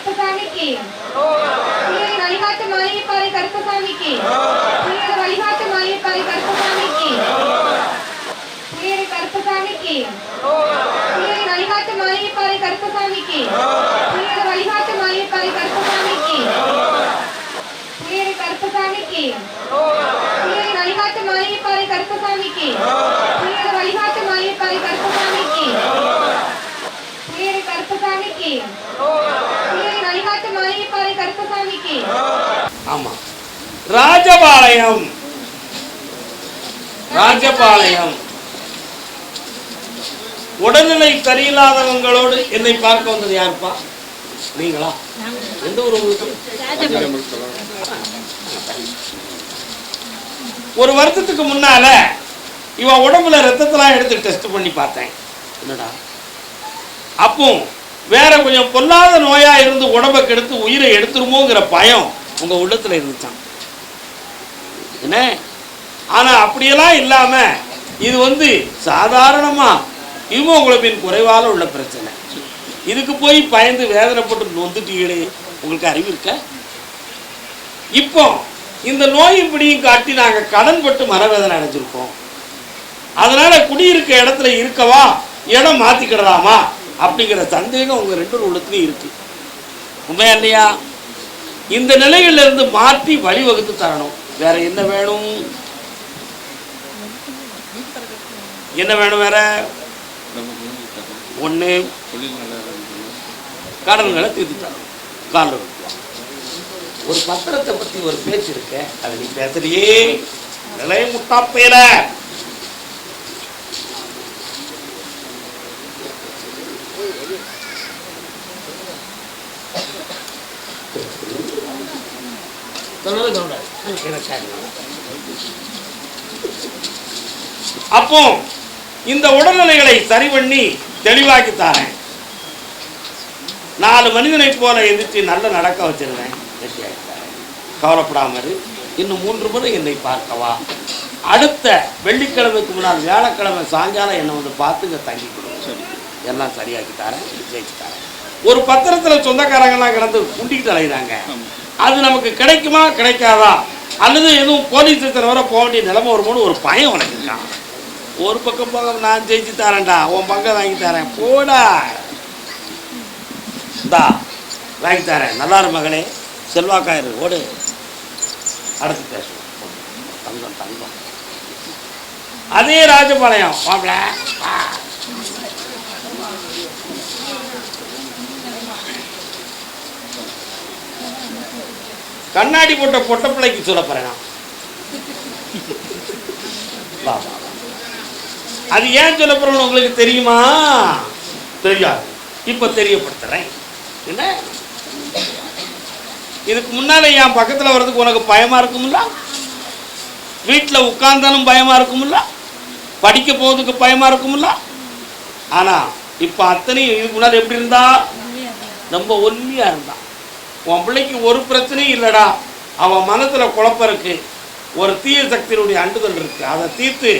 கருப்பசாமிக்கு புள்ளியரை வழிகாட்டு மாளிகைப்பாறை கருப்பசாமிக்கு புள்ளியரை வழிகாட்டு மாளிகைப்பாறை கருப்பசாமிக்கு புள்ளியரை கருப்பசாமிக்கு புள்ளியரை வழிகாட்டு மாளிகைப்பாறை கருப்பசாமிக்கு புள்ளியரை வழிகாட்டு மாளிகைப்பாறை கருப்பசாமிக்கு புள்ளியரை கருப்பசாமிக்கு புள்ளியரை வழிகாட்டு மாளிகைப்பாறை கருப்பசாமிக்கு புள்ளியரை வழிகாட்டு மாளிகைப்பாறை கருப்பசாமிக்கு புள்ளியரை கருப்பசாமிக்கு புள்ளியரை வழிகாட்டு மாளிகைப்பாறை கருப்பசாமிக்கு. ஆமா. ராஜபாளையம். ராஜபாளையம். உடல்நிலை சரியில்லாதவங்களோடு என்னை பார்க்க வந்தது யாருப்பா? நீங்களா? எந்த ஊர் உங்களுக்கு? ஒரு வருஷத்துக்கு முன்னால இவன் உடம்புல ரத்தத்தெல்லாம் எடுத்து டெஸ்ட் பண்ணி பார்த்தேன். என்னடா? அப்போ வேற கொஞ்சம் பொல்லாத நோயா இருந்து உடம்பை கெடுத்து உயிரை எடுத்துருமோங்கிற பயம் உங்க உள்ளத்துல இருந்துச்சான் என்ன? ஆனா அப்படியெல்லாம் இல்லாம இது வந்து சாதாரணமா ஹீமோகுளோபின் குறைவால உள்ள பிரச்சனை. இதுக்கு போய் பயந்து வேதனைப்பட்டு நொந்துட்டீங்களே உங்களுக்கு அறிவு இருக்க? இப்போ இந்த நோய் இப்படியும் காட்டி நாங்க கடன்பட்டு மனவேதனை அடைஞ்சிருக்கோம். அதனால குடியிருக்க இடத்துல இருக்கவா இடம் மாத்திக்கிடலாமா? அப்படிங்கிற சந்தேகம் உங்கள் ரெண்டு உள்ளத்துலையும் இருக்குது உண்மையா இல்லையா? இந்த நிலையிலிருந்து மாற்றி வழிவகுத்து தரணும். வேற என்ன வேணும்? என்ன வேணும் வேற? ஒன்று கடன்களை தீர்த்து தரணும். காலில் ஒரு பத்திரத்தை பற்றி ஒரு பேச்சு இருக்க அதை நீ பேசுறியே. நிலை முட்டா பேர அப்போ இந்த உடல்நிலைகளை சரி பண்ணி தெளிவாக்கி தாரேன். நாலு மனிதனைப் போல எதிர்த்து நல்ல நடக்க வச்சிருவேன் வெற்றியாக்கி தாரேன் கவலைப்படாம இரு. இன்னும் மூன்று முறை என்னை பார்க்கவா. அடுத்த வெள்ளிக்கிழமைக்கு முன்னால் வியாழக்கிழமை சாயங்காலம் என்னை வந்து பார்த்து இங்கே தங்கி கொடுங்க எல்லாம் சரியாக்கி தரேன் ஜெயிச்சு தரேன். ஒரு பத்திரத்தில் சொந்தக்காரங்கெல்லாம் கிடந்து குண்டிக்கிட்டு அலைகிறாங்க அது நமக்கு கிடைக்குமா கிடைக்காதா? அல்லது எதுவும் போலீஸ் ஸ்டேஷன் வர போக வேண்டிய நிலைமை வருமோன்னு ஒரு பயம் உனக்கு இருக்கான் ஒரு பக்கம் போக நான் ஜெயிச்சு தரேன்டா உன் பங்கை வாங்கி தரேன். போடா. இந்தா வாங்கி தரேன். நல்லா மகளே செல்வாக்காயிரு. ஓடு. அடுத்து பேசுவோம். தங்கம் தங்கம். அதே ராஜபாளையம். மாப்பிள கண்ணாடி போட்ட பொட்ட பிள்ளைக்கு சொல்ல போறேன் அது ஏன் சொல்ல போறேன்னு உங்களுக்கு தெரியுமா? தெரியாது. இப்ப தெரியப்படுத்துறேன். என்ன? இதுக்கு முன்னால என் பக்கத்துல வர்றதுக்கு உனக்கு பயமா இருக்கும்ல வீட்டில் உட்கார்ந்தாலும் பயமா இருக்கும்ல படிக்க போவதுக்கு பயமா இருக்கும்ல ஆனா இப்ப அத்தனையும் இதுக்கு முன்னாடி எப்படி இருந்தா? ரொம்ப ஒல்லியா இருந்தான் உன் பிள்ளைக்கு ஒரு பிரச்சனையும் இல்லைடா. அவன் மனத்தில் குழப்பம் இருக்கு. ஒரு தீய சக்தியினுடைய அண்டுதல் இருக்கு. அதை தீர்த்து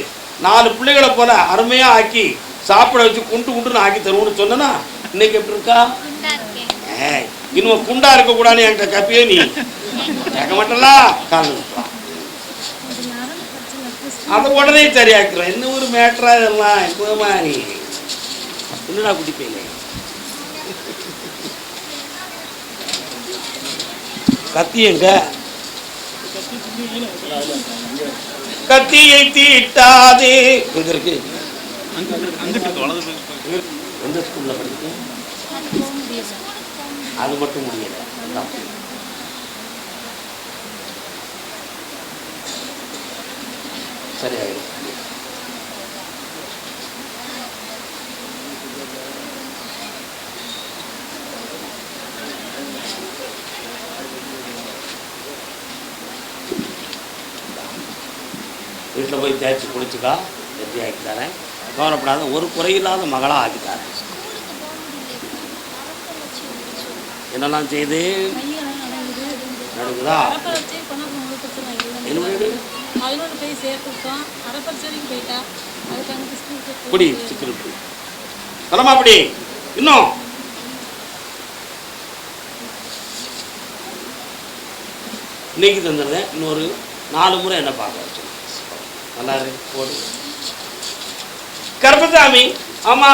நாலு பிள்ளைகளை போல அருமையாக ஆக்கி சாப்பிட வச்சு குண்டு குண்டுன்னு ஆக்கி தருவோம்னு சொன்னா இன்னைக்கு எப்படி இருக்கா? ஏய், இன்னும் குண்டா இருக்கக்கூடாதுன்னு என்கிட்ட கப்பியே நீ. கேட்க மாட்டலா கால் அதை உடனே சரியாக்குறோம் என்ன ஒரு மேட்ரா இதெல்லாம்? எப்போதுமா மாதிரி என்னடா குடிப்பீங்க? கத்தி எங்க கத்தியை தீட்டாதே. எங்க இருக்கு எந்த ஸ்கூல்ல படிக்க அது மட்டும் முடியல. சரி சரியாயிடும். வீட்டில் போய் தேய்ச்சி குளிச்சுக்கா வெற்றி ஆக்கி தரேன். கவலைப்படாத ஒரு குறையில்லாத மகளாக ஆக்கி தரேன் என்னெல்லாம் செய்து? நடக்குதா குடி சிக்கல் குடி. சொல்லமா அப்படி இன்னும்? இன்னைக்கு தந்துடுறேன். இன்னொரு நாலு முறை என்ன பார்க்க வச்சு நல்லா போடு. கருப்பசாமி ஆமா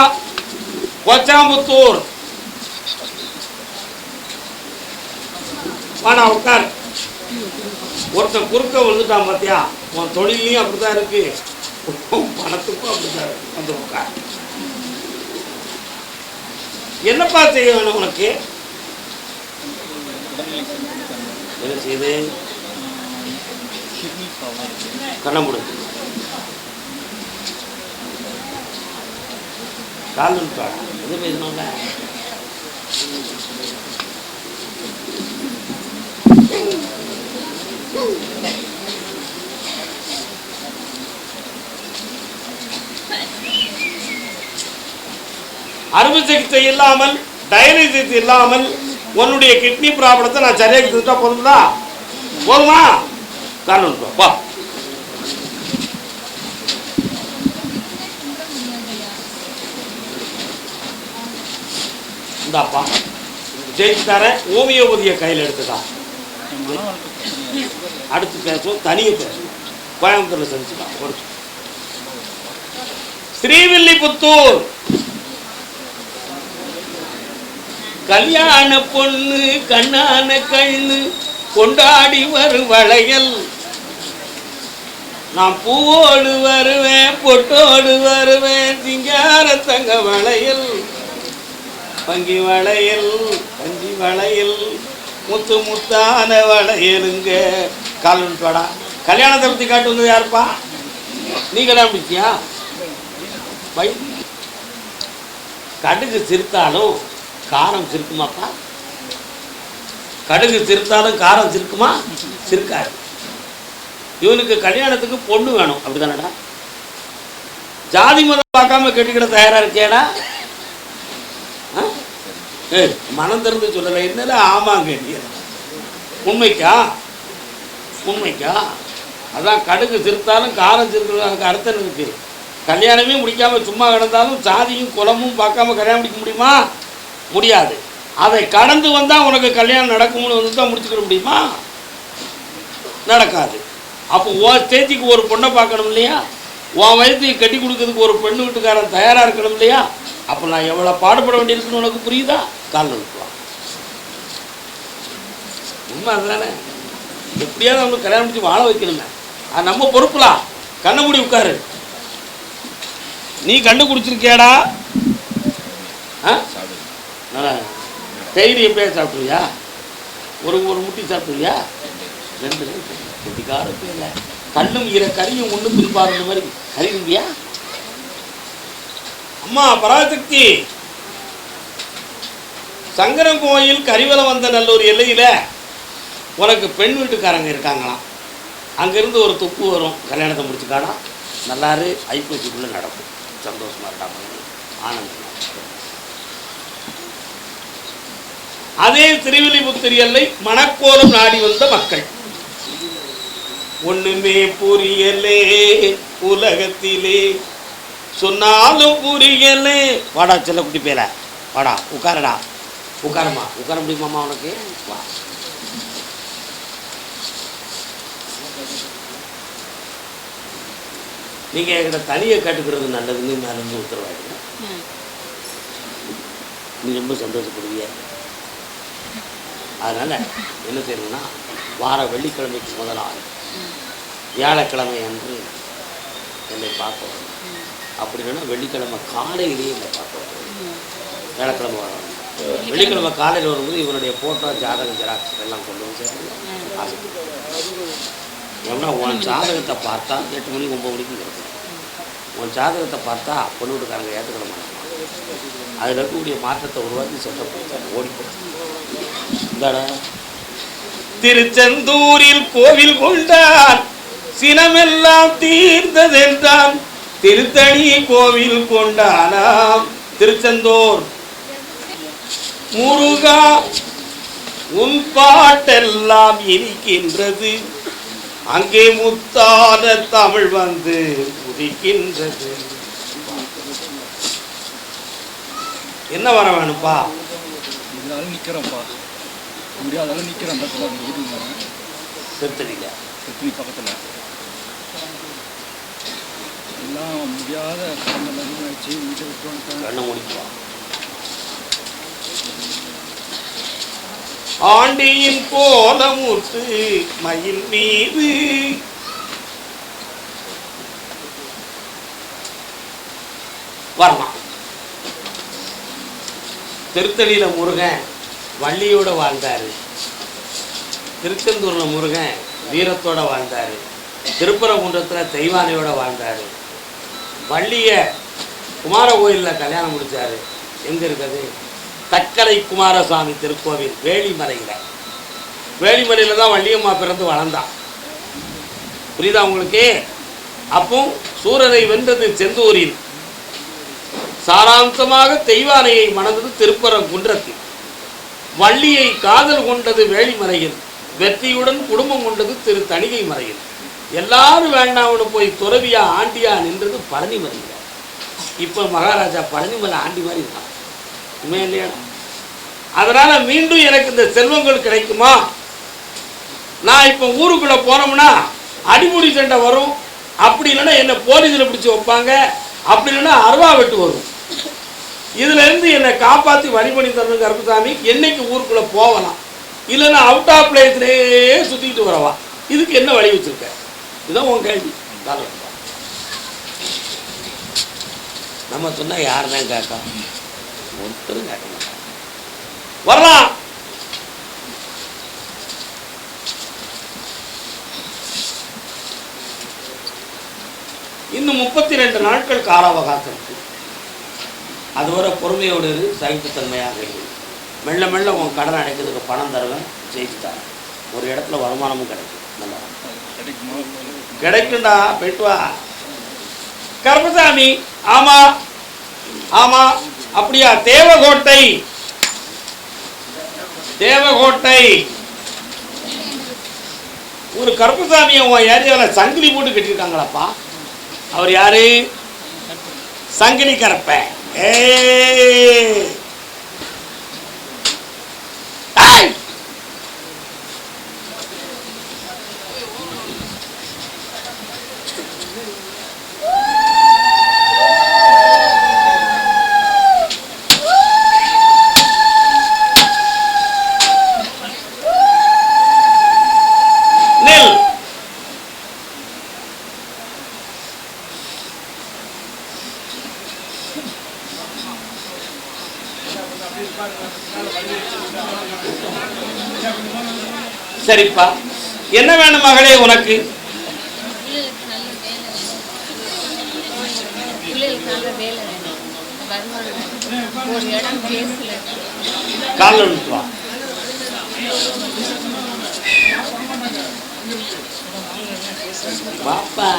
கொச்சாம்புத்தூர். வாடா உட்கார். ஒருத்தன் குறுக்க விழுந்துட்டான் பார்த்தியா உன் தொழிலையும் அப்படிதான் இருக்கு. பணத்துக்கும் அப்படிதான் இருக்கு. வந்து உட்கார். என்னப்பா செய்ய வேணும் உனக்கு? என்ன செய்யுது கண்ண முடு. கால் நிமிஷம் எது பேசணும்ல அறுவை சிகிச்சை இல்லாமல் டயாலிசிஸ் இல்லாமல் உன்னுடைய கிட்னி ப்ராப்ளத்தை நான் சரியாக செஞ்சுட்டா போதுங்களா போதுமா? காரணம் வா. இந்தாப்பா. ஜெயிச்சு தரேன். ஓமியோபதியை கையில் எடுத்துக்கா. அடுத்து பேசுவோம் தனிய பேசுவோம். கோயம்புத்தூரில் செஞ்சுக்கலாம் ஒரு ஸ்ரீவில்லிபுத்தூர். கல்யாண பொண்ணு கண்ணான கண்ணு கொண்டாடி வரும் வளையல். நான் பூவோடு வருவேன் பொட்டோடு வருவேன் சிங்கார தங்க வளையல். பங்கி வளையல் பஞ்சி வளையல். முத்து முத்தான வளையலுங்க. காலன் படா கல்யாணத்தை பற்றி காட்டு வந்தது யாருப்பா? நீ கல்யாணம் பிடிச்சியா பை கடுகு சிரித்தாலும் காரம் சிரிக்குமாப்பா? கடுகு சிரித்தாலும் காரம் சிரிக்குமா? சிரிக்காது. இவனுக்கு கல்யாணத்துக்கு பொண்ணு வேணும். அப்படிதானடா. ஜாதி மதம் பார்க்காம கட்டிக்கிட தயாரா இருக்கேடா ஏய் மனம் திறந்து சொல்லலை என்னல ஆமாங்க உண்மைக்கா? உண்மைக்கா? அதான் கடுகு சிரித்தாலும் காரம் சிரிக்கிறது அதுக்கு அர்த்தம் இருக்கு. கல்யாணமே முடிக்காம சும்மா கிடந்தாலும் சாதியும் குலமும் பார்க்காம கல்யாணம் முடிக்க முடியுமா? முடியாது. அதை கடந்து வந்தால் உனக்கு கல்யாணம் நடக்கும்னு வந்து தான் முடிச்சுக்கிற முடியுமா? நடக்காது. அப்போ உன் ஸ்டேஜுக்கு ஒரு பொண்ணை பார்க்கணும் இல்லையா? உன் வயசுக்கு கட்டி கொடுக்கறதுக்கு ஒரு பெண்ணு வீட்டுக்காரன் தயாராக இருக்கணும் இல்லையா? அப்போ நான் எவ்வளோ பாடுபட வேண்டியிருக்குன்னு உனக்கு புரியுதா? கால் நிறுத்துவான் உண்மை அதுதானே? எப்படியாவது நம்மளுக்கு கல்யாணம் முடிச்சு வாழ வைக்கணுமே. அது நம்ம பொறுப்புலா? கண்ணை மூடி உட்காரு. நீ கண்டுபிடிச்சிருக்கியாடா ஆ? நல்லா டெய்லி எப்படியா சாப்பிடுவியா ஒரு ஒரு முட்டி சாப்பிடுவியா ரெண்டு கெட்டிக்கார பேர்ல கண்ணும் இர கறியும் ஒன்றும் திருப்பாருந்த மாதிரி கறிவியா அம்மா பராசக்தி. சங்கரன் கோயில் கரிவலம் வந்த நல்லூர் எல்லையில் உனக்கு பெண் வீட்டுக்காரங்க இருக்காங்களாம். அங்கேருந்து ஒரு துப்பு வரும் கல்யாணத்தை முடிச்சுக்காடா நல்லாரு ஐப்பூசிக்குள்ளே நடக்கும். சந்தோஷமாக இருக்கா ஆனந்தம் அதே திருவில்லிபுத்தூர் எல்லை மணக்கோலம் நாடி வந்த மக்கள். ஒண்ணுமே புரியலே உலகத்திலே. சொன்னாலும் புரியலே. வாடா செல்லக்குட்டி பேர. வாடா உட்காரடா. உட்காரமா உட்கார முடியுமாம்மா உனக்கு? வா. நீங்க என்கிட்ட தனியை கட்டுக்கிறது நல்லதுன்னு நான் இருந்து உத்தரவாயிடுங்க நீ ரொம்ப சந்தோஷப்படுவிய. அதனால என்ன செய்யணும்னா வார வெள்ளிக்கிழமைக்கு முதலாக வியாழக்கிழமை அன்று என்னை பார்க்க வரணும் அப்படி இல்லைன்னா வெள்ளிக்கிழமை காலையிலேயே என்னை பார்க்க வரணும் வியாழக்கிழமை வரணும் வெள்ளிக்கிழமை காலையில் வரும்போது இவனுடைய ஃபோட்டோ ஜாதக ஜெராக்ஸ் எல்லாம் கொண்டு வந்து ஏன்னா உன் ஜாதகத்தை பார்த்தா எட்டு மணிக்கு ஒம்பது மணிக்கு இருக்கும் உன் ஜாதகத்தை பார்த்தா பொண்ணு வீட்டுக்காரங்க ஏற்றுக்கிட மாட்டாங்க. அதில் இருக்கக்கூடிய மாற்றத்தை உருவாக்கி செட்டப் கொடுத்தாங்க ஓடிப்போம் இந்தாடா. திருச்செந்தூரில் கோவில் கொண்டான். சினமெல்லாம் தீர்ந்ததென்றான். திருத்தணி கோவில் கொண்டானாம். திருச்செந்தூர் முருகா உன் பாட்டெல்லாம் இனிக்கின்றது. அங்கே முத்தான தமிழ் வந்து உதிக்கின்றது. என்ன வர வேணும்ப்பா இதனால நிக்கிறோம்ப்பா முடியாதாலும் நிக்கிறோம் திருத்தணியில் திருப்பி பக்கத்தில். எல்லாம் முடியாத கண்ணை முடிக்குவா ஆண்டியின் கோலமுத்து மயில் மீது. வரலாம். திருத்தணியில முருகன் வள்ளியோட வாழ்ந்தாரு. திருச்செந்தூர்ல முருகன் வீரத்தோட வாழ்ந்தாரு. திருப்பரங்குன்றத்துல தெய்வானையோட வாழ்ந்தாரு. வள்ளிய குமார கோயிலில் கல்யாணம் முடிச்சாரு. எங்க இருக்குது? தக்கரை குமாரசாமி திருக்கோவில் வேலிமலையில் வேலிமலையில் தான் வள்ளியம்மா பிறந்து வளர்ந்தான் புரியுதா உங்களுக்கு? அப்போ சூரனை வென்றது செந்தூரில். சாராம்சமாக தெய்வானையை மணந்தது திருப்பரங்குன்றத்தில். வள்ளியை காதல் கொண்டது வேலிமலையில் வெற்றியுடன் குடும்பம் கொண்டது திரு தணிகை மறையில் எல்லாரும் வேண்டாம்னு போய் துறவியா ஆண்டியா நின்றது பழனிமலையில் இப்போ மகாராஜா பழனிமலை ஆண்டி மாதிரி இருக்கான். உண்மை இல்லையா? அதனால் மீண்டும் எனக்கு இந்த செல்வங்கள் கிடைக்குமா? நான் இப்போ ஊருக்குள்ளே போனோம்னா அடிமுடி சண்டை வரும். அப்படி இல்லைன்னா என்னை போலீஸில் பிடிச்சி வைப்பாங்க. அப்படி இல்லைன்னா அருவா வெட்டு வரும். இதுலேருந்து என்னை காப்பாற்றி வழி பண்ணி தரணும் கருப்புசாமி. என்னைக்கு ஊருக்குள்ளே போகலாம் இல்லைன்னா அவுட் ஆஃப் பிளேஸ்லேயே சுற்றிக்கிட்டு வரவா? இதுக்கு என்ன வழி வச்சுருக்க? இதுதான் உன் கேள்வி. நம்ம சொன்னால் யார் தான் கேட்கா? ஒருத்தரும் கேட்க மாட்டாங்க. வரலாம். இன்னும் முப்பத்தி ரெண்டு நாட்கள் கால அவகாசம் இருக்கு அதுவரை பொறுமையோடு இரு சகிப்புத்தன்மையாக இரு. மெல்ல மெல்ல உன் கடன் அடைக்கிறதுக்கு பணம் தருவேன் ஜெயிச்சு தரேன். ஒரு இடத்துல வருமானமும் கிடைக்கும். நல்லா கிடைக்கும்டா போயிட்டு வா கருப்பசாமி ஆமா ஆமா. அப்படியா? தேவகோட்டை. தேவகோட்டை. ஒரு கருப்பசாமியை உன் ஏரியாவில் சங்கிலி போட்டு கட்டியிருக்காங்களாப்பா? அவர் யாரு? சங்கிலி கருப்பை ஏ ஏய்! நெல் சரிப்பா. என்ன வேணும் மகளே உனக்கு? காலில் பாப்பா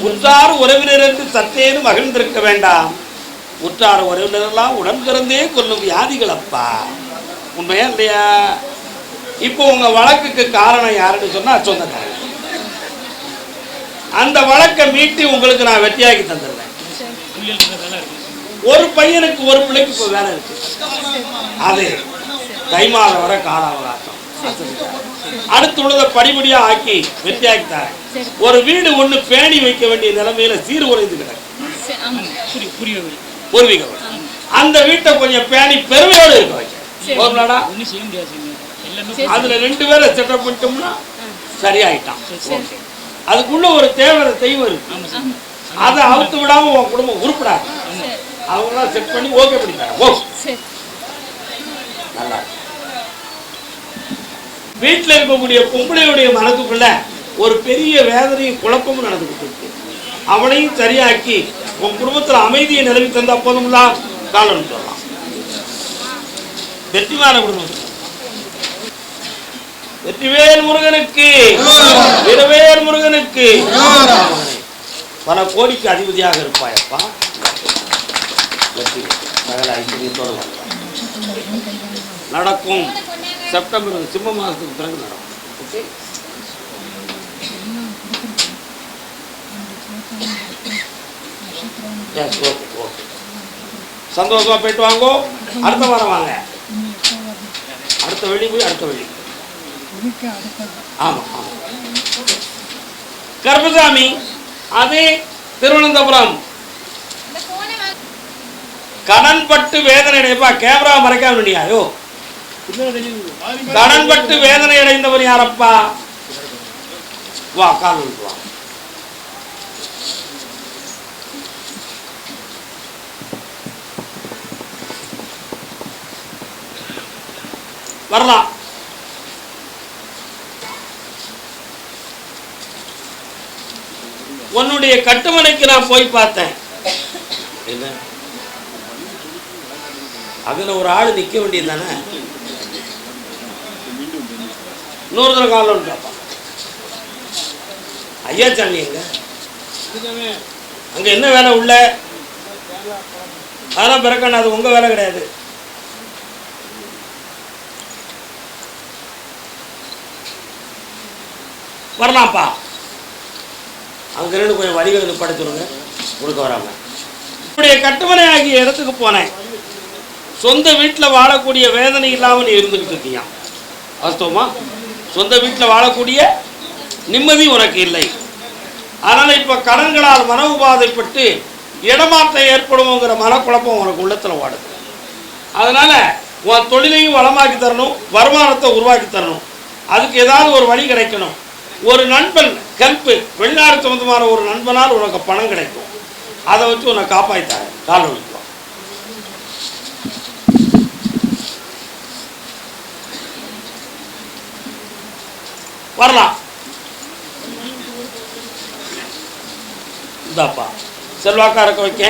உற்றார் உறவினருக்கு சத்தேன்னு மகிழ்ந்திருக்க வேண்டாம். உற்றார் உறவினரெல்லாம் உடன்பிறந்தே கொள்ளும் கொல்லும் வியாதிகள் அப்பா. உண்மையா இல்லையா? இப்போ உங்க வழக்குக்கு காரணம் யாருன்னு சொன்னா சொந்தக்காரங்க அந்த வழக்கை மீட்டி உங்களுக்கு நான் வெட்டியாக்கி தந்துடுறேன். ஒரு பையனுக்கு ஒரு பிள்ளைக்கு இப்போ வேலை இருக்கு. அது தை மாதம் வரை அடுத்து உள்ளதை படிபடியா ஆக்கி வெற்றியாக்கி தரேன். ஒரு வீடு ஒண்ணு பேணி வைக்க வேண்டிய நிலைமையில சீர்குறைந்து கிடக்கு. சரி, புரியவில்லை பூர்வீக. அந்த வீட்டை கொஞ்சம் பேணி பெருமையோடு இருக்க வைக்க. அதுல ரெண்டு பேரை செட்டப் பண்ணிட்டோம்னா சரியாயிட்டான். அதுக்குள்ள ஒரு தேவை தெய்வம் இருக்கு. அதை அவுத்து விடாம உன் குடும்பம் உருப்படாது. அவங்களாம் செட் பண்ணி ஓகே பண்ணி தரேன். ஓ. நல்லா. வீட்டில் இருக்கக்கூடிய பொம்பளையுடைய மனதுக்குள்ள ஒரு பெரிய வேதனையும் குழப்பமும் நடந்துகிட்டு இருக்கு. அவனையும் சரியாக்கி உன் குடும்பத்துல அமைதியை நிலவி தந்தா போதும்லா காலம் சொல்லலாம். வெற்றிமான குடும்பம் வெற்றிவேல் முருகனுக்கு இடவேல் முருகனுக்கு. பல கோடிக்கு அதிபதியாக இருப்பாயப்பா. வெற்றி சகல நடக்கும். செப்டம்பர் சிம்ம மாதத்துக்கு பிறகு நடக்கும். ஓகே? எஸ் ஓகே ஓகே சந்தோஷமா போயிட்டு வாங்கோ. அடுத்த வாரம் வாங்க. அடுத்த வெள்ளி போய் அடுத்த வெள்ளி ஆமாம் ஆமாம் ஆமா. ஆமா அதே திருவனந்தபுரம். கடன் பட்டு வேதனை அடைப்பா கேமரா மறைக்காம நீ கடன் பட்டு வேதனை அடைந்தவர் யாரப்பா? வா கால் வா வரலாம். உன்னுடைய கட்டுமனைக்கு நான் போய் பார்த்தேன். என்ன? அதுல ஒரு ஆள் நிக்க வேண்டியது தானே? இன்னொரு தடவை காலம் கேட்பான் ஐயா சாமி எங்க? அங்க என்ன வேலை உள்ள? அதெல்லாம் பிறக்கணும் அது உங்க வேலை கிடையாது. வரலாம்ப்பா. அங்கே இருந்து கொஞ்சம் வரிகள் படைச்சிருங்க கொடுக்க வராங்க இப்படிய கட்டுமனை ஆகிய இடத்துக்கு போனேன். சொந்த வீட்டில் வாழக்கூடிய வேதனை இல்லாமல் நீ இருந்துகிட்டு இருக்கியா? வாஸ்தவமா? சொந்த வீட்டில் வாழக்கூடிய நிம்மதி உனக்கு இல்லை. அதனால் இப்போ கடன்களால் மன உபாதைப்பட்டு இடமாற்றம் ஏற்படுவோங்கிற மனக்குழப்பம் உனக்கு உள்ளத்தில் வாடுது. அதனால் உன் தொழிலையும் வளமாக்கி தரணும் வருமானத்தை உருவாக்கி தரணும். அதுக்கு ஏதாவது ஒரு வழி கிடைக்கணும். ஒரு நண்பன் கல்ப்பு வெள்ளாறு சம்மந்தமான ஒரு நண்பனால் உனக்கு பணம் கிடைக்கும். அதை வச்சு உன்னை காப்பாற்றித்தாங்க கால் வலிக்கும் வரலாம். இந்தாப்பா செல்வாக்கா இருக்க வைக்க.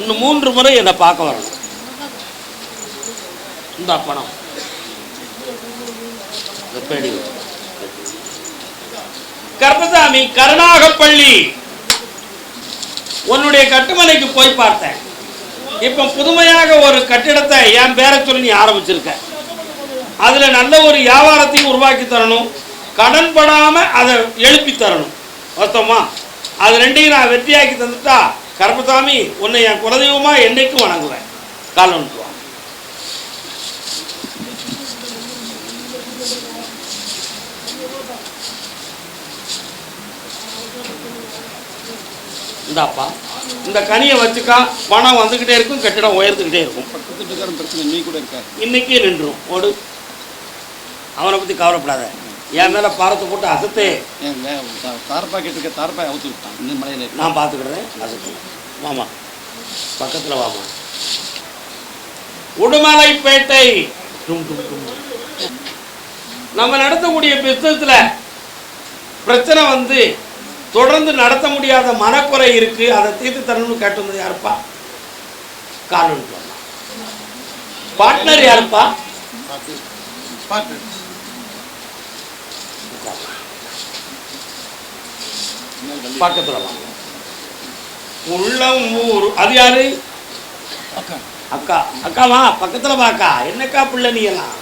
இன்னும் மூன்று முறை என்னை பார்க்க வரணும். இந்தா பணம். இந்த பேடி கருப்பசாமி கருணாகப்பள்ளி. உன்னுடைய கட்டுமனைக்கு போய் பார்த்தேன். இப்போ புதுமையாக ஒரு கட்டிடத்தை என் பேரை சொல்லி நீ ஆரம்பிச்சிருக்க. அதில் நல்ல ஒரு வியாபாரத்தையும் உருவாக்கி தரணும். கடன் படாம அதை எழுப்பி தரணும். வாஸ்தவமா அது ரெண்டையும் நான் வெற்றியாக்கி தந்துட்டா கருப்பசாமி உன்னை என் குலதெய்வமா என்னைக்கும் வணங்குவேன். கால் இந்தாப்பா. இந்த கனியை வச்சுக்கா பணம் வந்துக்கிட்டே இருக்கும் கட்டிடம் உயர்ந்துக்கிட்டே இருக்கும். பிரச்சனை நீ கூட இருக்காரு இன்னைக்கே நின்றும் ஓடு. அவனை பற்றி கவலைப்படாத. என் மேலே பாரத்தை போட்டு அசத்தே. தார்பா கேட்டிருக்க தார்பாய் அவுத்து விட்டான். இந்த மலையில. நான் பார்த்துக்கிடுறேன் அசத்து. வாமா பக்கத்தில் வாமா உடுமலைப்பேட்டை. டும், டும், டும். நம்ம நடத்தக்கூடிய பிஸ்னஸில் பிரச்சனை வந்து தொடர்ந்து நடத்த முடியாத மனக்குறை இருக்கு. அதை தீர்த்து தரணும்னு கேட்டு வந்தது யாருப்பா? காரணம் பார்ட்னர் யாருப்பா? பக்கத்துல வாங்க. உள்ளம் ஊர். அது யாரு? அக்கா. அக்கா. அக்காவா? பக்கத்துல வாக்கா. என்னக்கா பிள்ளை நீ எல்லாம்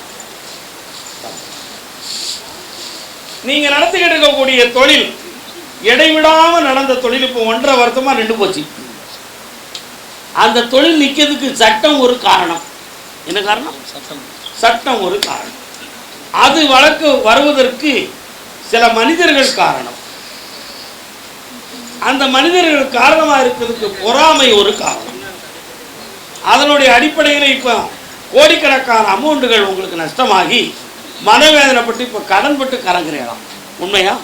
நீங்க நடத்திக்கிட்டு இருக்கக்கூடிய தொழில் இடைவிடாம நடந்த தொழில் இப்போ ஒன்றரை வருஷமா நின்று போச்சு. அந்த தொழில் நிக்கிறதுக்கு சட்டம் ஒரு காரணம். என்ன காரணம்? சட்டம். சட்டம் ஒரு காரணம். அது வழக்கு வருவதற்கு சில மனிதர்கள் காரணம். அந்த மனிதர்கள் காரணமாக இருக்கிறதுக்கு பொறாமை ஒரு காரணம். அதனுடைய அடிப்படையில் இப்போ கோடிக்கணக்கான அமௌண்ட்டுகள் உங்களுக்கு நஷ்டமாகி மனவேதனைப்பட்டு இப்போ கடன்பட்டு கலங்குறீங்களாம் உண்மையா?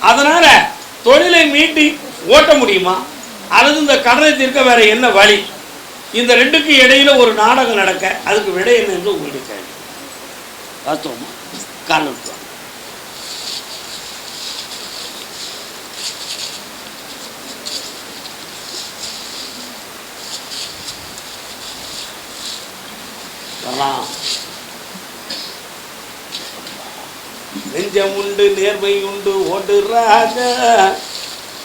அதனால தொழிலை மீட்டி ஓட்ட முடியுமா? அல்லது இந்த கடனை தீர்க்க வேற என்ன வழி? இந்த ரெண்டுக்கு இடையில ஒரு நாடகம் நடக்க அதுக்கு விடை என்ன என்று உங்களுடைய கேள்வி. வாஸ்தவமா? கால் வரலாம். நெஞ்சம் உண்டு நேர்மை உண்டு ஓடு ராஜா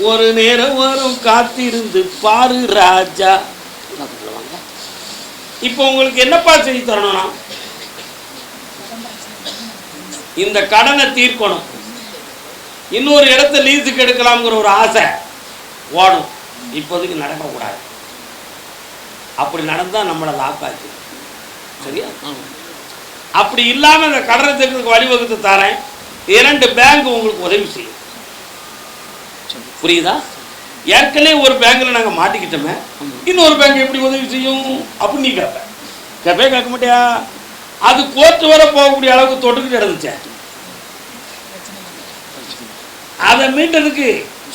ஒரு நேரம் வரும் காத்திருந்து பாரு ராஜா. பக்கத்துல வாங்க. இப்போ உங்களுக்கு என்னப்பா செய்து தரணும்னா இந்த கடனை தீர்க்கணும். இன்னொரு இடத்த லீஸுக்கு எடுக்கலாம்ங்கிற ஒரு ஆசை. ஓடும் இப்போதைக்கு நடக்கக்கூடாது. அப்படி நடந்தால் நம்மளை லாக் ஆச்சு சரியா? அப்படி இல்லாமல் இந்த கடனை தீர்க்கிறதுக்கு வழிவகுத்து தரேன். இரண்டு பேங்க் உங்களுக்கு உதவி செய்யும். புரியுதா? ஏற்கனவே ஒரு பேங்க்ல நாங்கள் மாட்டிக்கிட்டோமே இன்னொரு பேங்க் எப்படி உதவி செய்யும் அப்படின்னு நீ கேட்ப கேட்பே கேட்க மாட்டியா? அது கோர்ட்டு வர போகக்கூடிய அளவுக்கு தொட்டுக்கிட்டு இருந்துச்சேன் அதை மீட்டதுக்கு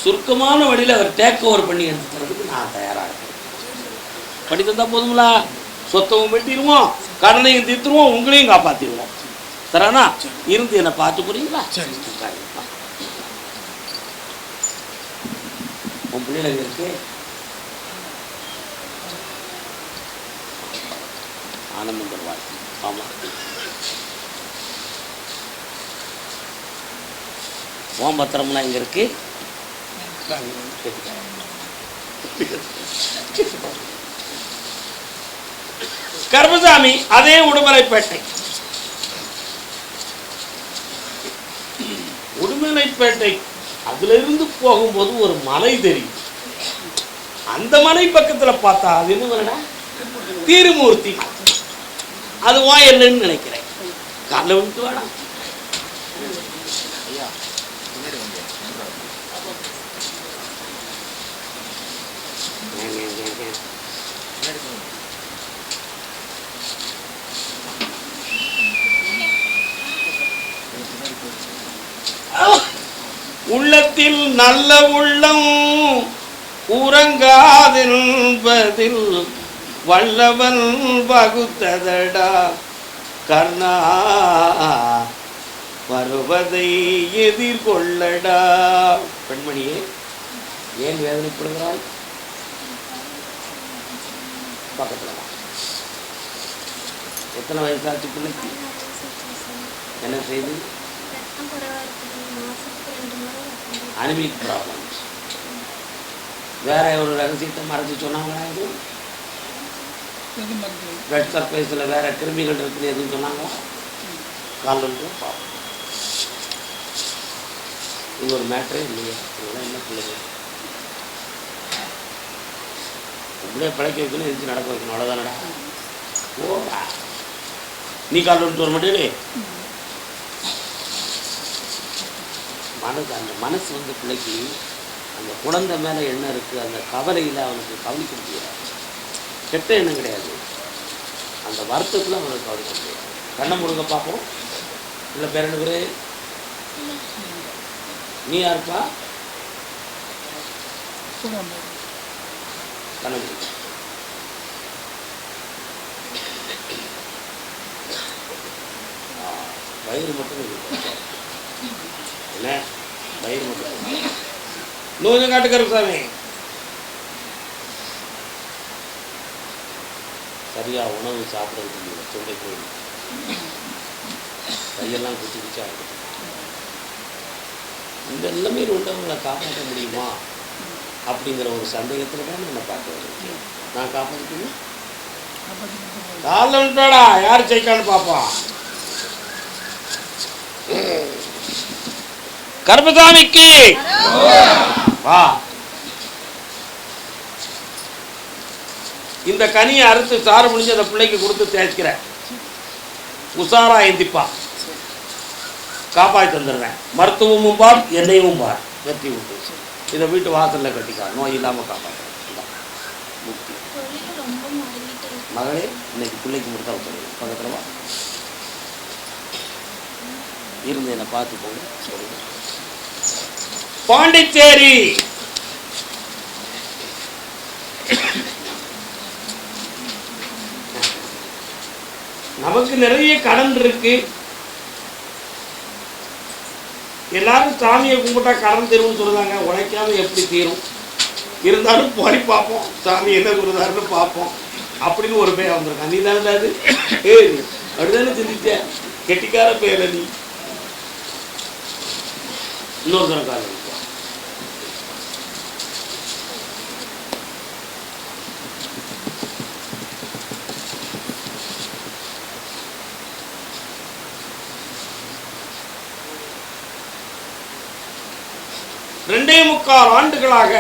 சுருக்கமான வழியில் அவர் டேக் ஓவர் பண்ணி எடுத்து தரதுக்கு நான் தயாராக இருக்கேன். பண்ணி போதுங்களா? சொத்தவும் வெட்டிடுவோம் கடனையும் தீர்த்துருவோம் உங்களையும் காப்பாற்றிடுவோம் தரானா? இருந்து என்னை பார்த்து போறீங்களா. உன் பிள்ளைகள் இருக்கு. ஆனந்தம் தருவாய் ஆமாம் ஓம் பத்திரம்லாம் இங்கே இருக்கு. கர்மசாமி அதே உடுமலைப்பேட்டை. உடுமலைப்பேட்டை அதுல இருந்து போகும்போது ஒரு மலை தெரியும். அந்த மலை பக்கத்துல பார்த்தா அது என்ன திருமூர்த்தி. அது வா என்னன்னு நினைக்கிறேன். காலைல விட்டு வேணாம் உள்ளத்தில் நல்ல உள்ளம் உறங்காதென்பதில் வல்லவன் வகுத்ததடா. கர்ணா வருவதை எதிர்கொள்ளடா. பெண்மணியே ஏன் வேதனைப்படுகிறாய்? பக்கத்தில் எத்தனை வயசாச்சு பிள்ளைக்கு? என்ன செய்து? அனிமிக் ப்ராப்ளம்ஸ் வேற ஒரு ரகசியத்தை மறைச்சு சொன்னாங்களா இது? எது மருந்து பிளட் சர்ஃபேஸில் வேற கிருமிகள் இருக்குன்னு எதுவும் சொன்னாங்களா? காலில் பார்ப்போம். இது ஒரு மேட்ரே இல்லையா. இதெல்லாம் என்ன பிள்ளைங்க அப்படியே பிழைக்க வைக்கணும் எதிர்த்து நடக்க வைக்கணும். அவ்வளோதானடா ஓடா நீ காலில் விட்டு வர மாட்டேடி மனது அந்த மனசு வந்து பிள்ளைக்கு அந்த குழந்தை மேலே எண்ணம் இருக்குது அந்த கவலையில் அவனுக்கு கவனிக்க முடியாது. கெட்ட எண்ணம் கிடையாது. அந்த வருத்தத்தில் அவனுக்கு கவனிக்க முடியாது. கண்ணை முருங்க பார்ப்போம். இல்லை பேர் என்ன பேர்? நீ யாருப்பா? கண்ணை முழுங்க வயிறு மட்டும் என்ன? பயிர் மட்டும். இன்னும் கொஞ்சம் காட்டு சாமி. சரியா உணவு சாப்பிடறது முடியல தொண்டை போய் கையெல்லாம் குச்சி குச்சா இருக்கும் இந்த எல்லாமே உள்ளவங்களை காப்பாற்ற முடியுமா? அப்படிங்கிற ஒரு சந்தேகத்தில் தான் நம்ம பார்க்க வந்திருக்கேன் நான் காப்பாற்றிக்கணும் காலில் விட்டாடா யார் ஜெயிக்கான்னு பார்ப்போம். கருப்பசாமிக்கு. வா. இந்த கனியை அறுத்து சாறு முடிஞ்சு அந்த பிள்ளைக்கு கொடுத்து தேய்க்கிற உஷாரா எந்திப்பா காப்பாற்றி தந்துடுறேன். மருத்துவமும் பார் எண்ணெயும் பார். வெற்றி உண்டு. இதை வீட்டு வாசல்ல கட்டிக்கா நோய் இல்லாமல் காப்பாற்றுறேன் மகளே இன்னைக்கு பிள்ளைக்கு முடித்தா சொல்லுங்க பக்கத்தில் வா. இருந்து என்னை பார்த்து போங்க சொல்லுங்கள் பாண்டிச்சேரி. நமக்கு நிறைய கடன் இருக்கு. எல்லாரும் சாமியை கும்பிட்டா கடன் தீரும்னு சொல்லுதாங்க உழைக்காம எப்படி தீரும்? இருந்தாலும் போய் பார்ப்போம். சாமி என்ன கொடுத்தாருன்னு பார்ப்போம். அப்படின்னு ஒரு பேர் வந்திருக்கான் நீ தானே அது அப்படிதானே சிந்திச்ச? கெட்டிக்கார பேர நீ. இன்னொரு தரம் காலம் ரெண்டே முக்கால் ஆண்டுகளாக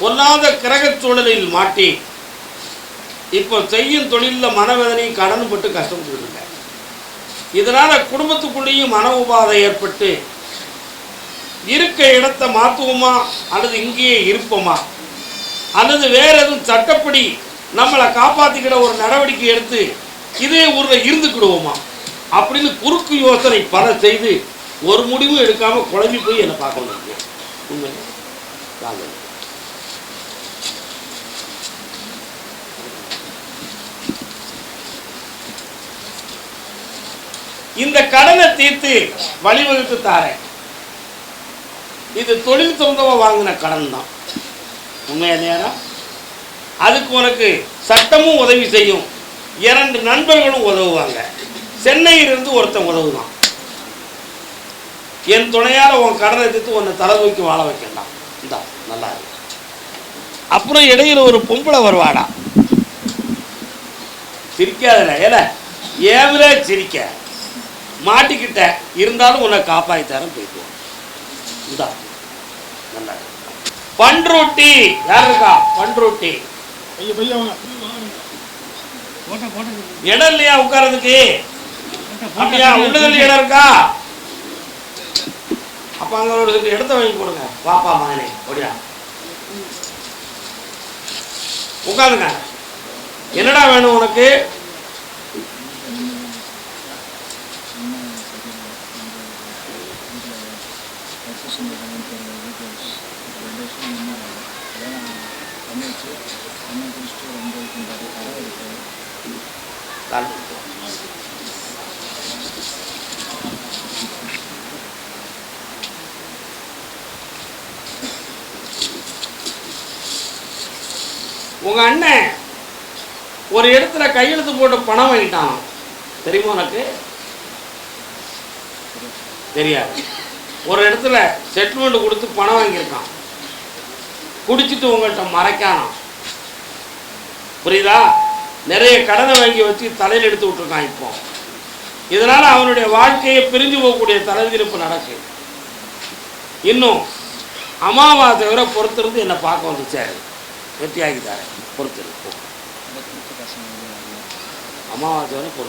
பொல்லாத கிரகச் சூழலில் மாட்டி இப்போ செய்யும் தொழிலில் மனவேதனையும் கடன் பட்டு கஷ்டப்பட்டு இதனால குடும்பத்துக்குள்ளேயும் மன உபாதை ஏற்பட்டு இருக்க இடத்தை மாற்றுவோமா அல்லது இங்கேயே இருப்போமா? அல்லது வேறு எதுவும் சட்டப்படி நம்மளை காப்பாற்றிக்கிற ஒரு நடவடிக்கை எடுத்து இதே ஊரில் இருந்துக்கிடுவோமா? அப்படின்னு குறுக்கு யோசனை பல செய்து ஒரு முடிவும் எடுக்காம குழம்பி போய் என்னை பார்க்க உண்மை. வாங்க. இந்த கடனை தீர்த்து வழிவகுத்து தாரேன். இது தொழில் தொந்தவ வாங்கின கடன் தான் உண்மையா இல்லையாடா? அதுக்கு உனக்கு சட்டமும் உதவி செய்யும். இரண்டு நண்பர்களும் உதவுவாங்க. சென்னையிலிருந்து ஒருத்தன் உதவுதான் என் துணையால உன் கடனை தீர்த்து உன்னை தலை தூக்கி வாழ வைக்கண்டாம் இந்தா நல்லா இருக்கு அப்புறம் இடையில ஒரு பொம்பளை வருவாடா. சிரிக்காதல ஏல. ஏவிலே சிரிக்க. மாட்டிக்கிட்ட. இருந்தாலும் உன்னை காப்பாற்றி தரேன் போயிட்டு. இந்தா நல்லா இருக்கு. பண்ருட்டி யார் இருக்கா? போட்டா இடம் இல்லையா உட்கார்றதுக்கு? அப்படியா? உள்ளதில் இடம் இருக்கா? அப்போ அங்கே ஒரு இடத்த வாங்கி கொடுங்க. பாப்பா மகனே ஓடியா உட்காருங்க. என்னடா வேணும் உனக்கு? உங்கள் உங்க அண்ணன் ஒரு இடத்துல கையெழுத்து போட்டு பணம் வாங்கிட்டான். தெரியுமா உனக்கு? தெரியாது. ஒரு இடத்துல செட்டில்மெண்ட் கொடுத்து பணம் வாங்கியிருக்கான். குடிச்சிட்டு உங்கள்கிட்ட மறைக்கானாம். புரியுதா? நிறைய கடனை வாங்கி வச்சு தலையில் எடுத்து விட்டுருக்கான் இப்போ. இதனால அவனுடைய வாழ்க்கையை பிரிஞ்சு போகக்கூடிய தலைவிரிப்பு நடக்கு. இன்னும் அமாவாசை வரை பொறுத்திருந்து என்னை பார்க்க வந்துச்சாரு வெற்றியாகிட்டாரு பொறுத்திரு போ. அமாவாசை வரை பொறுத்து